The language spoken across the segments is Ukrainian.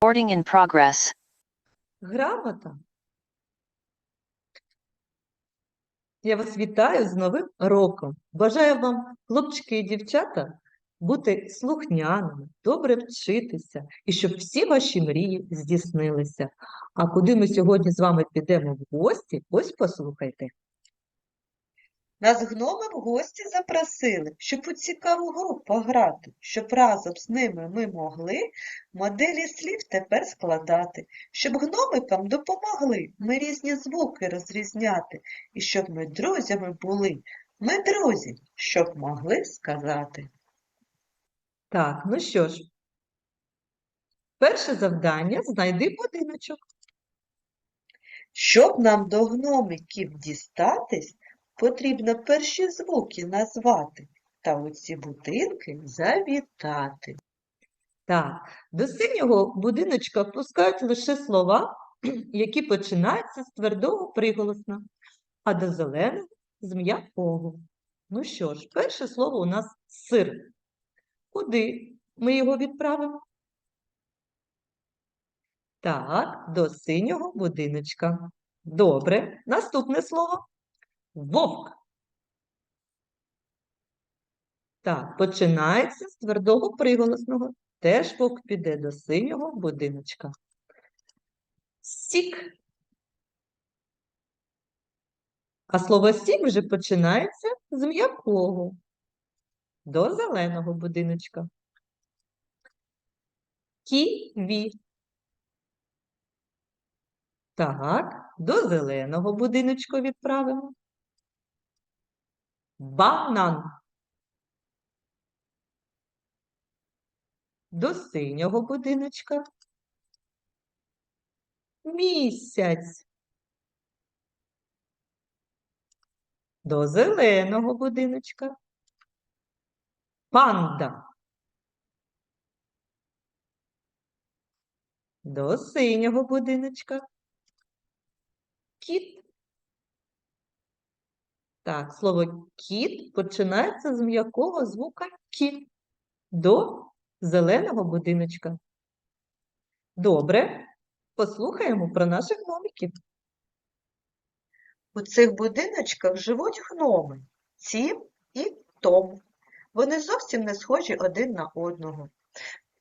Recording in progress. Грамота. Я вас вітаю з Новим роком. Бажаю вам, хлопчики і дівчата, бути слухняними, добре вчитися і щоб всі ваші мрії здійснилися. А куди ми сьогодні з вами підемо в гості, ось послухайте. Нас гноми в гості запросили, щоб у цікаву гру пограти, щоб разом з ними ми могли моделі слів тепер складати, щоб гномикам допомогли ми різні звуки розрізняти, і щоб ми друзями були, ми друзі, щоб могли сказати. Так, ну що ж, перше завдання знайди будиночок. Щоб нам до гномиків дістатись, потрібно перші звуки назвати та у ці будинки завітати. Так, до синього будиночка впускають лише слова, які починаються з твердого приголосна, а до зеленого з м'якого. Ну що ж, перше слово у нас сир. Куди ми його відправимо? Так, до синього будиночка. Добре. Наступне слово вовк. Так, починається з твердого приголосного. Теж вовк піде до синього будиночка. Сік. А слово сік вже починається з м'якого до зеленого будиночка. Ківі. Так, до зеленого будиночку відправимо. Банан. До синього будиночка. Місяць. До зеленого будиночка. Панда. До синього будиночка. Кіт. Так, слово кіт починається з м'якого звука кі до зеленого будиночка. Добре, послухаємо про наших гномиків. У цих будиночках живуть гноми Тім і Том. Вони зовсім не схожі один на одного.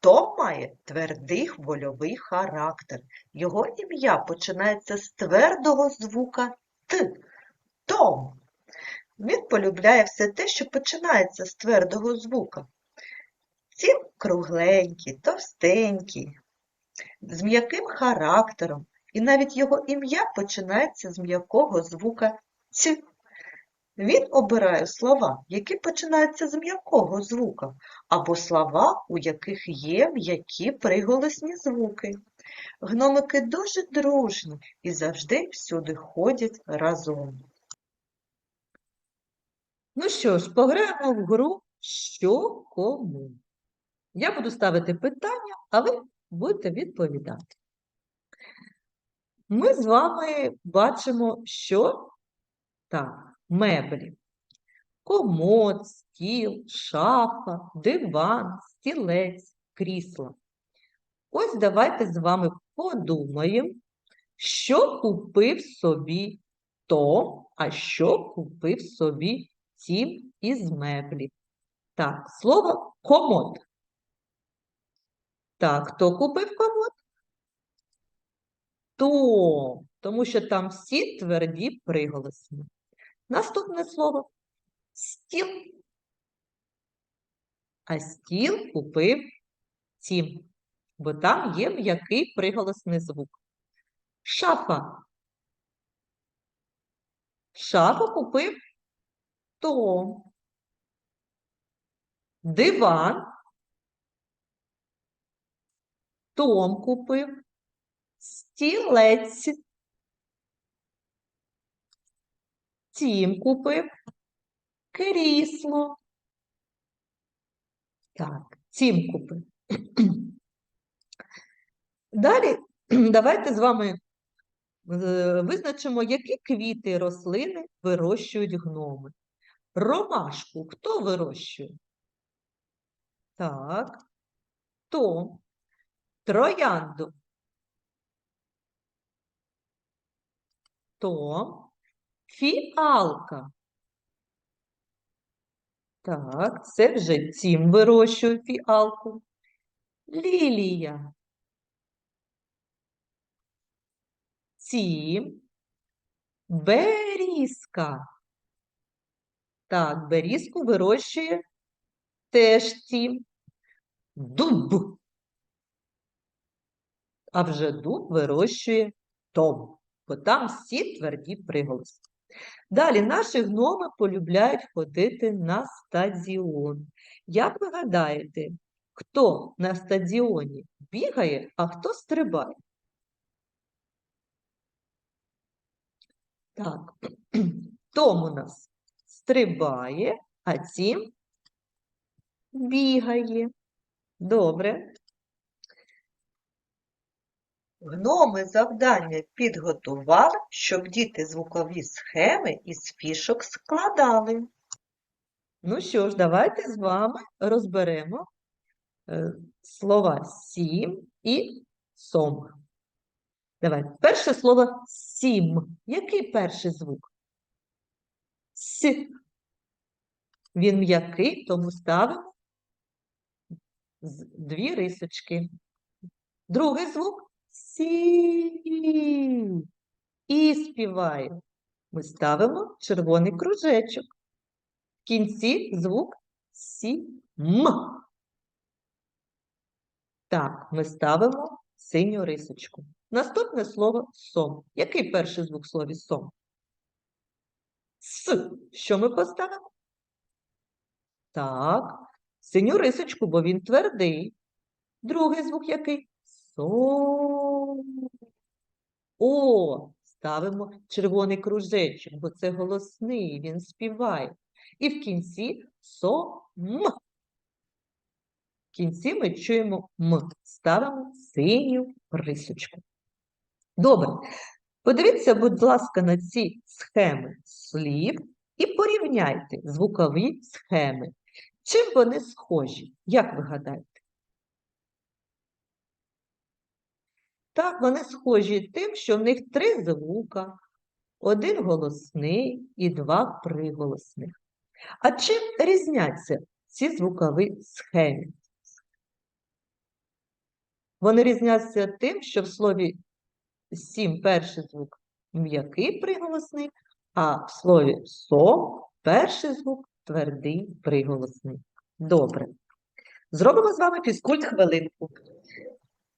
Том має твердий вольовий характер. Його ім'я починається з твердого звука Т. Том. Він полюбляє все те, що починається з твердого звука. Тім кругленький, товстенький, з м'яким характером, і навіть його ім'я починається з м'якого звука Ц. Він обирає слова, які починаються з м'якого звука, або слова, у яких є м'які приголосні звуки. Гномики дуже дружні і завжди всюди ходять разом. Ну що ж, пограємо в гру «Що кому?». Я буду ставити питання, а ви будете відповідати. Ми з вами бачимо, що так, меблі. Комод, стіл, шафа, диван, стілець, крісло. Ось давайте з вами подумаємо, що купив собі Том, а що купив собі Тім із меблів. Так, слово комод. Так, хто купив комод? Том, тому що там всі тверді приголосні. Наступне слово стіл. А стіл купив Тім, бо там є м'який приголосний звук. Шафа. Шафу купив Том. Диван. Том купив. Стілець. Тім купив. Крісло. Так, Тім купив. Далі давайте з вами е, визначимо, які квіти рослини вирощують гноми. Ромашку хто вирощує? Так, Том. Троянду. Том. Фіалка. Так, це вже тім вирощує фіалку. Лілія. Тім. Берізка. Так, берізку вирощує теж тім. Дуб. А вже дуб вирощує том, бо там всі тверді приголоси. Далі наші гноми полюбляють ходити на стадіон. Як ви гадаєте, хто на стадіоні бігає, а хто стрибає? Так, Том у нас стрибає, а тім бігає. Добре. Гноми завдання підготували, щоб діти звукові схеми із фішок складали. Ну що ж, давайте з вами розберемо е, слова сім і сом. Давай. Перше слово сім. Який перший звук? С. Він м'який, тому ставимо дві рисочки. Другий звук сі. І співає. Ми ставимо червоний кружечок. В кінці звук сі. М. Так, ми ставимо синю рисочку. Наступне слово сом. Який перший звук в слові сом? С. Що ми поставимо? Так, синю рисочку, бо він твердий. Другий звук який? Сом. О, ставимо червоний кружечок, бо це голосний, він співає. І в кінці сом. В кінці ми чуємо м. Ставимо синю рисочку. Добре. Подивіться, будь ласка, на ці схеми слів і порівняйте звукові схеми. Чим вони схожі? Як ви гадаєте? Так, вони схожі тим, що в них три звука, один голосний і два приголосних. А чим різняться ці звукові схеми? Вони різняться тим, що в слові сім перший звук м'який приголосний, а в слові сом перший звук твердий приголосний. Добре. Зробимо з вами фізкульт хвилинку.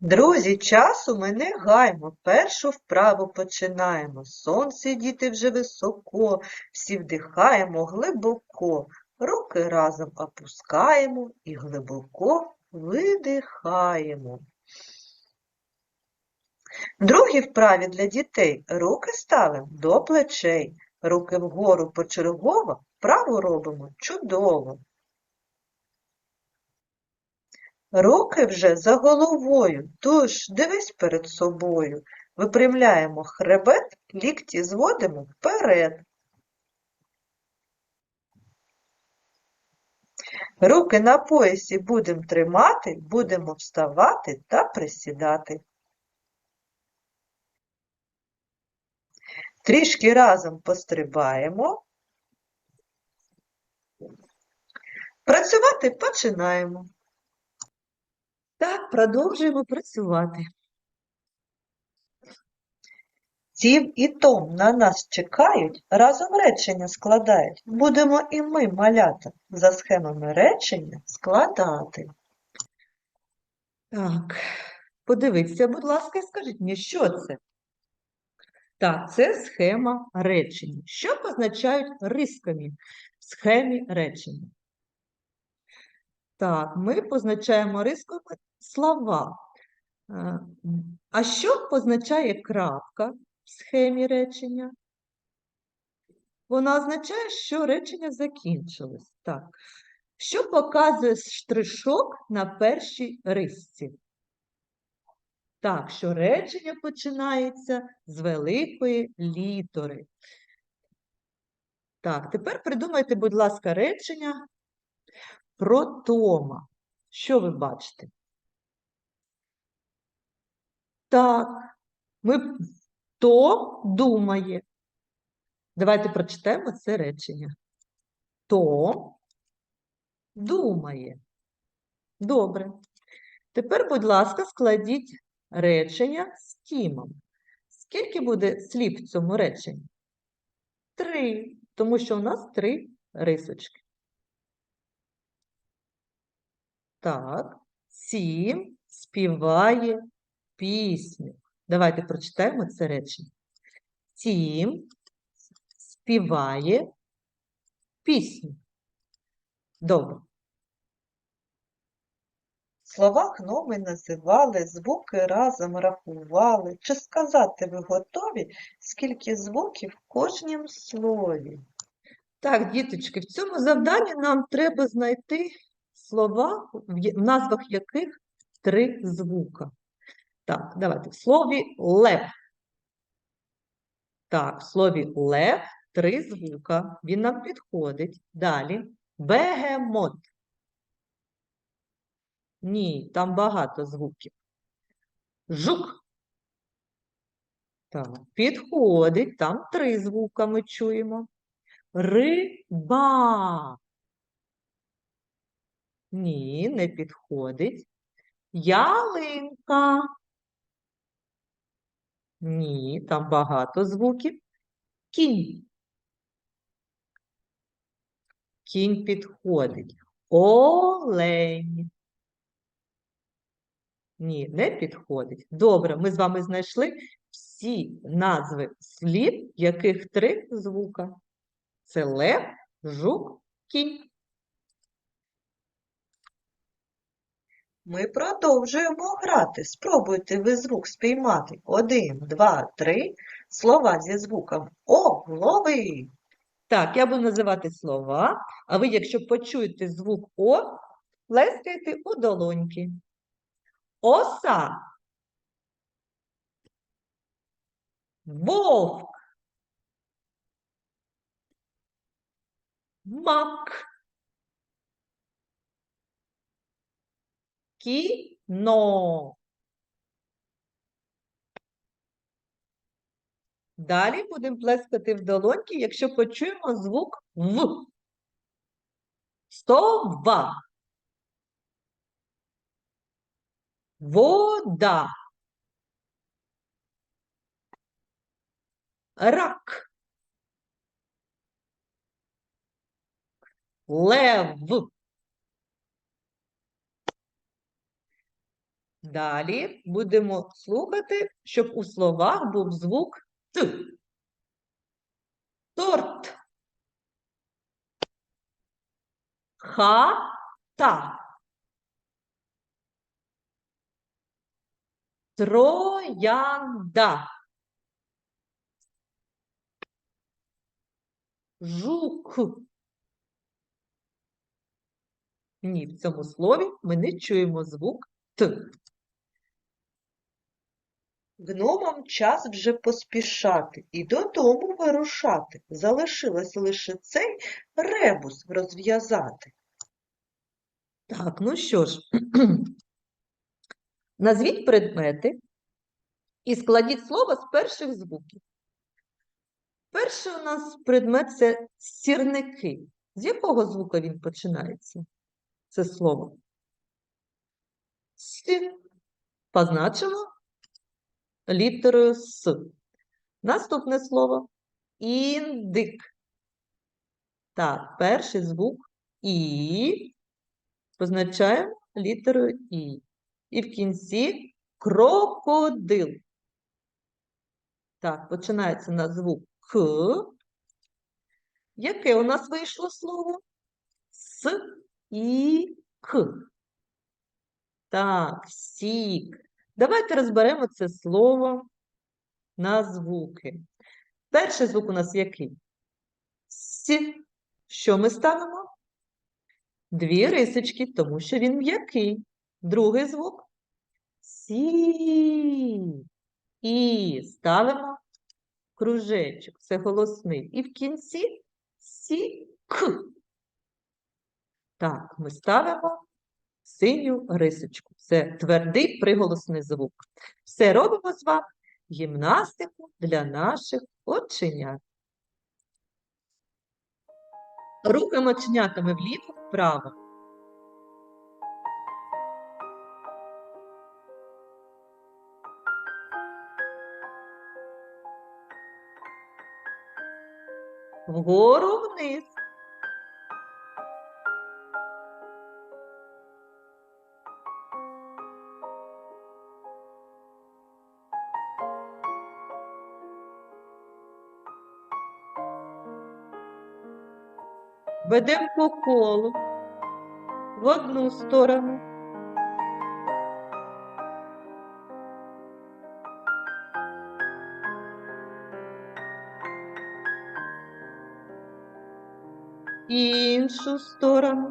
Друзі, часу ми не гаймо, першу вправу починаємо. Сонце діти вже високо, всі вдихаємо глибоко, руки разом опускаємо і глибоко видихаємо. В другій вправі для дітей руки ставимо до плечей, руки вгору почергово, вправу робимо чудово. Руки вже за головою, тож дивись перед собою. Випрямляємо хребет, лікті зводимо вперед. Руки на поясі будемо тримати, будемо вставати та присідати. Трішки разом пострибаємо. Працювати починаємо. Так, продовжуємо працювати. Тім і Том на нас чекають, разом речення складають. Будемо і ми, малята, за схемами речення складати. Так, подивіться, будь ласка, і скажіть мені, що це? Так, це схема речення. Що позначають рисками в схемі речення? Так, ми позначаємо рисками слова. Е, А що позначає крапка в схемі речення? Вона означає, що речення закінчилось. Так. Що показує штришок на першій рисці? Так, що речення починається з великої літери. Так, тепер придумайте, будь ласка, речення про Тома. Що ви бачите? Так, ми то думає. Давайте прочитаємо це речення. То думає. Добре. Тепер, будь ласка, складіть речення з тімом. Скільки буде слів в цьому реченні? Три, тому що у нас три рисочки. Так, сім співає пісню. Давайте прочитаємо це речення. Сім співає пісню. Добре. Слова гноми називали, звуки разом рахували. Чи сказати ви готові, скільки звуків в кожнім слові? Так, діточки, в цьому завданні нам треба знайти слова, в назвах яких три звука. Так, давайте. В слові лев. Так, в слові лев три звука. Він нам підходить. Далі. Бегемот. Ні, там багато звуків. Жук. Так, підходить. Там три звука ми чуємо. Риба. Ні, не підходить. Ялинка. Ні, там багато звуків. Кінь. Кінь підходить. Олень. Ні, не підходить. Добре, ми з вами знайшли всі назви слів, яких три звука. Це лев, жук, кінь. Ми продовжуємо грати. Спробуйте ви звук спіймати. Один, два, три. Слова зі звуком О, лови. Так, я буду називати слова, а ви, якщо почуєте звук О, плескайте у долоньки. Оса. Вовк. Мак. Кіно. Далі будемо плескати в долоньки, якщо почуємо звук В. Сова. Вода. Рак. Лев. Далі будемо слухати, щоб у словах був звук Т. Торт. Хата. Троянда. Жук. Ні, в цьому слові ми не чуємо звук Т. Гномам час вже поспішати і додому вирушати. Залишилось лише цей ребус розв'язати. Так, ну що ж, назвіть предмети і складіть слово з перших звуків. Перший у нас предмет це сірники. З якого звука він починається? Це слово. С. Позначимо літерою С. Наступне слово індик. Так, перший звук І позначаємо літерою І. І в кінці крокодил. Так, починається на звук К. Яке у нас вийшло слово? С і К. Так, сік. Давайте розберемо це слово на звуки. Перший звук у нас який? С. Що ми ставимо? Дві рисочки, тому що він м'який. Другий звук Сі. І ставимо кружечок. Це голосний. І в кінці сі-к. Так, ми ставимо синю рисочку. Це твердий приголосний звук. Все робимо з вами гімнастику для наших оченят. Рухаємо оченятами вліво-вправо. Вгору вниз. Ведемо по колу в одну сторону. Іншу сторону.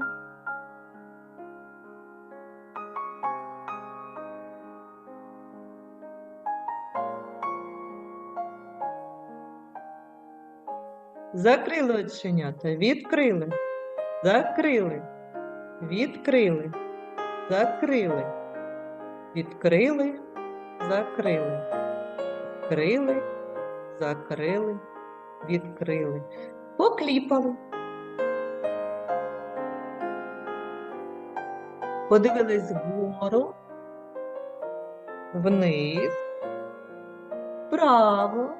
Закрили оченята, відкрили, закрили, відкрили, закрили, відкрили, закрили, відкрили, закрили, відкрили. Покліпали. Подивились вгору, вниз, вправо,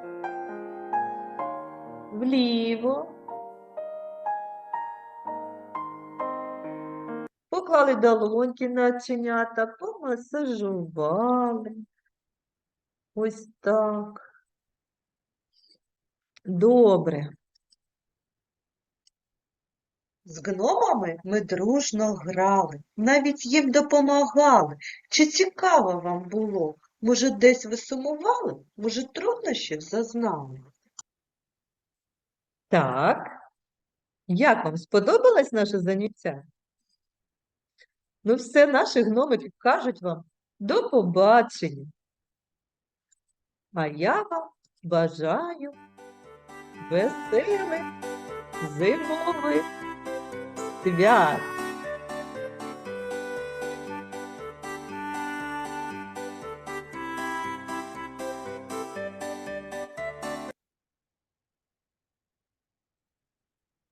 вліво. Поклали долоньки на оченята, помасажували. Ось так. Добре. З гномами ми дружно грали, навіть їм допомагали. Чи цікаво вам було? Може, десь ви сумували? Може, труднощів зазнали? Так. Як вам сподобалось наше заняття? Ну, все, наші гномики кажуть вам до побачення. А я вам бажаю веселих зимових свят.